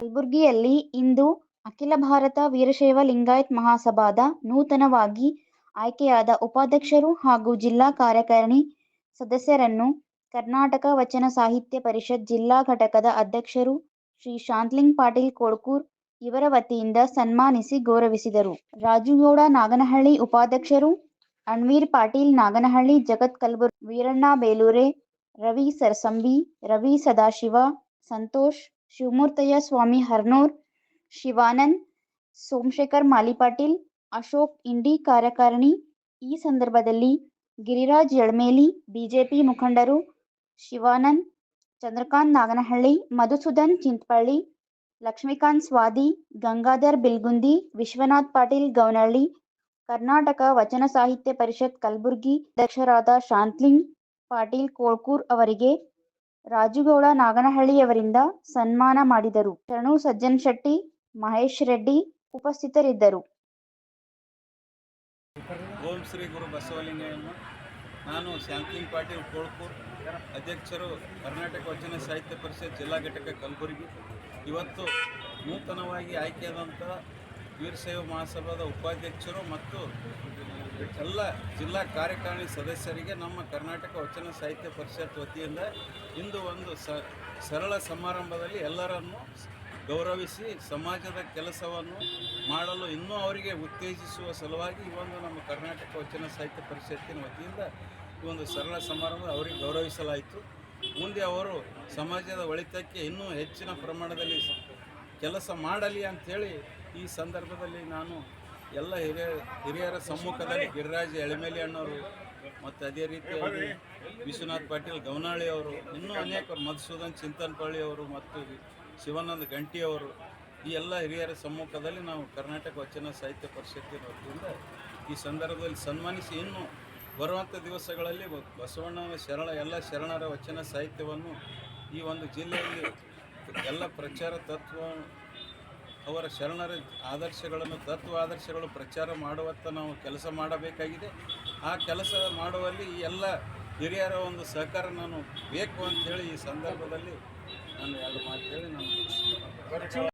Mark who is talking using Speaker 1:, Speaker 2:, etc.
Speaker 1: ಕಲಬುರಗಿಯಲ್ಲಿ ಇಂದು ಅಖಿಲ ಭಾರತ ವೀರಶೈವ ಲಿಂಗಾಯತ್ ಮಹಾಸಭಾದ ನೂತನವಾಗಿ ಆಯ್ಕೆಯಾದ ಉಪಾಧ್ಯಕ್ಷರು ಹಾಗೂ ಜಿಲ್ಲಾ ಕಾರ್ಯಕಾರಿಣಿ ಸದಸ್ಯರನ್ನು ಕರ್ನಾಟಕ ವಚನ ಸಾಹಿತ್ಯ ಪರಿಷತ್ ಜಿಲ್ಲಾ ಘಟಕದ ಅಧ್ಯಕ್ಷರು ಶ್ರೀ ಶಾಂತಲಿಂಗ್ ಪಾಟೀಲ್ ಕೋಡ್ಕೂರ್ ಇವರ ವತಿಯಿಂದ ಸನ್ಮಾನಿಸಿ ಗೌರವಿಸಿದರು. ರಾಜುಗೌಡ ನಾಗನಹಳ್ಳಿ ಉಪಾಧ್ಯಕ್ಷರು, ಅಣ್ವೀರ್ ಪಾಟೀಲ್ ನಾಗನಹಳ್ಳಿ, ಜಗತ್ ಕಲ್ಬುರ್ಗಿ ವೀರಣ್ಣ ಬೇಲೂರೆ, ರವಿ ಸರಸಂಬಿ, ರವಿ ಸದಾಶಿವ, ಸಂತೋಷ್, ಶಿವಮೂರ್ತಯ್ಯ ಸ್ವಾಮಿ ಹರ್ನೂರ್, ಶಿವಾನಂದ್, ಸೋಮಶೇಖರ್ ಮಾಲಿಪಾಟೀಲ್, ಅಶೋಕ್ ಇಂಡಿ ಕಾರ್ಯಕಾರಿಣಿ. ಈ ಸಂದರ್ಭದಲ್ಲಿ ಗಿರಿರಾಜ್ ಯಳ್ಮೇಲಿ ಬಿಜೆಪಿ ಮುಖಂಡರು ಶಿವಾನಂದ್, ಚಂದ್ರಕಾಂತ್ ನಾಗನಹಳ್ಳಿ, ಮಧುಸೂದನ್ ಚಿಂತಪಳ್ಳಿ, ಲಕ್ಷ್ಮೀಕಾಂತ್ ಸ್ವಾದಿ, ಗಂಗಾಧರ್ ಬಿಲ್ಗುಂದಿ, ವಿಶ್ವನಾಥ್ ಪಾಟೀಲ್ ಗೌನಳ್ಳಿ, ಕರ್ನಾಟಕ ವಚನ ಸಾಹಿತ್ಯ ಪರಿಷತ್ ಕಲಬುರ್ಗಿ ಅಧ್ಯಕ್ಷರಾದ ಶಾಂತ್ಲಿಂಗ್ ಪಾಟೀಲ್ ಕೋಳ್ಕೂರ್ ಅವರಿಗೆ ರಾಜುಗೌಡ ನಾಗನಹಳ್ಳಿಯವರಿಂದ ಸನ್ಮಾನ ಮಾಡಿದರು. ಶರಣು ಸಜ್ಜನಶೆಟ್ಟಿ, ಮಹೇಶ್ ರೆಡ್ಡಿ ಉಪಸ್ಥಿತರಿದ್ದರು.
Speaker 2: ಓಂ ಶ್ರೀ ಗುರು ಬಸವಲಿಂಗಯ್ಯನ ನಾನು ಶಾಂತಿಂಗ್ ಪಾಟೀಲ್ ಕೋಳ್ಪುರ್ ಅಧ್ಯಕ್ಷರು ಕರ್ನಾಟಕ ವಚನ ಸಾಹಿತ್ಯ ಪರಿಷತ್ ಜಿಲ್ಲಾ ಘಟಕ ಕಲಬುರಗಿ ಇವತ್ತು ನೂತನವಾಗಿ ಆಯ್ಕೆಯಾದಂಥ ವೀರಶೈವ ಮಹಾಸಭಾದ ಉಪಾಧ್ಯಕ್ಷರು ಮತ್ತು ಎಲ್ಲ ಜಿಲ್ಲಾ ಕಾರ್ಯಕಾರಿಣಿ ಸದಸ್ಯರಿಗೆ ನಮ್ಮ ಕರ್ನಾಟಕ ವಚನ ಸಾಹಿತ್ಯ ಪರಿಷತ್ ವತಿಯಿಂದ ಇಂದು ಒಂದು ಸರಳ ಸಮಾರಂಭದಲ್ಲಿ ಎಲ್ಲರನ್ನು ಗೌರವಿಸಿ ಸಮಾಜದ ಕೆಲಸವನ್ನು ಮಾಡಲು ಇನ್ನೂ ಅವರಿಗೆ ಉತ್ತೇಜಿಸುವ ಸಲುವಾಗಿ ಈ ಒಂದು ನಮ್ಮ ಕರ್ನಾಟಕ ವಚನ ಸಾಹಿತ್ಯ ಪರಿಷತ್ತಿನ ವತಿಯಿಂದ ಈ ಒಂದು ಸರಳ ಸಮಾರಂಭ ಅವರಿಗೆ ಗೌರವಿಸಲಾಯಿತು. ಮುಂದೆ ಅವರು ಸಮಾಜದ ಒಳಿತಕ್ಕೆ ಇನ್ನೂ ಹೆಚ್ಚಿನ ಪ್ರಮಾಣದಲ್ಲಿ ಕೆಲಸ ಮಾಡಲಿ ಅಂಥೇಳಿ ಈ ಸಂದರ್ಭದಲ್ಲಿ ನಾನು ಎಲ್ಲ ಹಿರಿಯ ಹಿರಿಯರ ಸಮ್ಮುಖದಲ್ಲಿ ಗಿರಿರಾಜ್ ಎಳೆಮೇಲಿ ಅಣ್ಣವರು, ಮತ್ತು ಅದೇ ರೀತಿಯಾಗಿ ವಿಶ್ವನಾಥ್ ಪಾಟೀಲ್ ಗವನಾಳಿ ಅವರು, ಇನ್ನೂ ಅನೇಕರು ಮಧುಸೂದನ್ ಚಿಂತನಪಳ್ಳಿ ಅವರು ಮತ್ತು ಶಿವಾನಂದ ಗಂಟಿಯವರು ಈ ಎಲ್ಲ ಹಿರಿಯರ ಸಮ್ಮುಖದಲ್ಲಿ ನಾವು ಕರ್ನಾಟಕ ವಚನ ಸಾಹಿತ್ಯ ಪರಿಷತ್ತಿನ ವತಿಯಿಂದ ಈ ಸಂದರ್ಭದಲ್ಲಿ ಸನ್ಮಾನಿಸಿ ಇನ್ನು ಬರುವಂಥ ದಿವಸಗಳಲ್ಲಿ ಬಸವಣ್ಣನ ಶರಣ, ಎಲ್ಲ ಶರಣರ ವಚನ ಸಾಹಿತ್ಯವನ್ನು ಈ ಒಂದು ಜಿಲ್ಲೆಯಲ್ಲಿ ಎಲ್ಲ ಪ್ರಚಾರ ತತ್ವ ಅವರ ಶರಣರ ಆದರ್ಶಗಳನ್ನು, ತತ್ವ ಆದರ್ಶಗಳು ಪ್ರಚಾರ ಮಾಡುವತ್ತ ನಾವು ಕೆಲಸ ಮಾಡಬೇಕಾಗಿದೆ ಆ ಕೆಲಸ ಮಾಡುವಲ್ಲಿ ಈ ಎಲ್ಲ ಹಿರಿಯರ ಒಂದು ಸಹಕಾರ ನಾನು ಬೇಕು ಅಂತೇಳಿ ಈ ಸಂದರ್ಭದಲ್ಲಿ ನಾನು ಎರಡು ಮಾತು ಹೇಳಿ ನಾನು.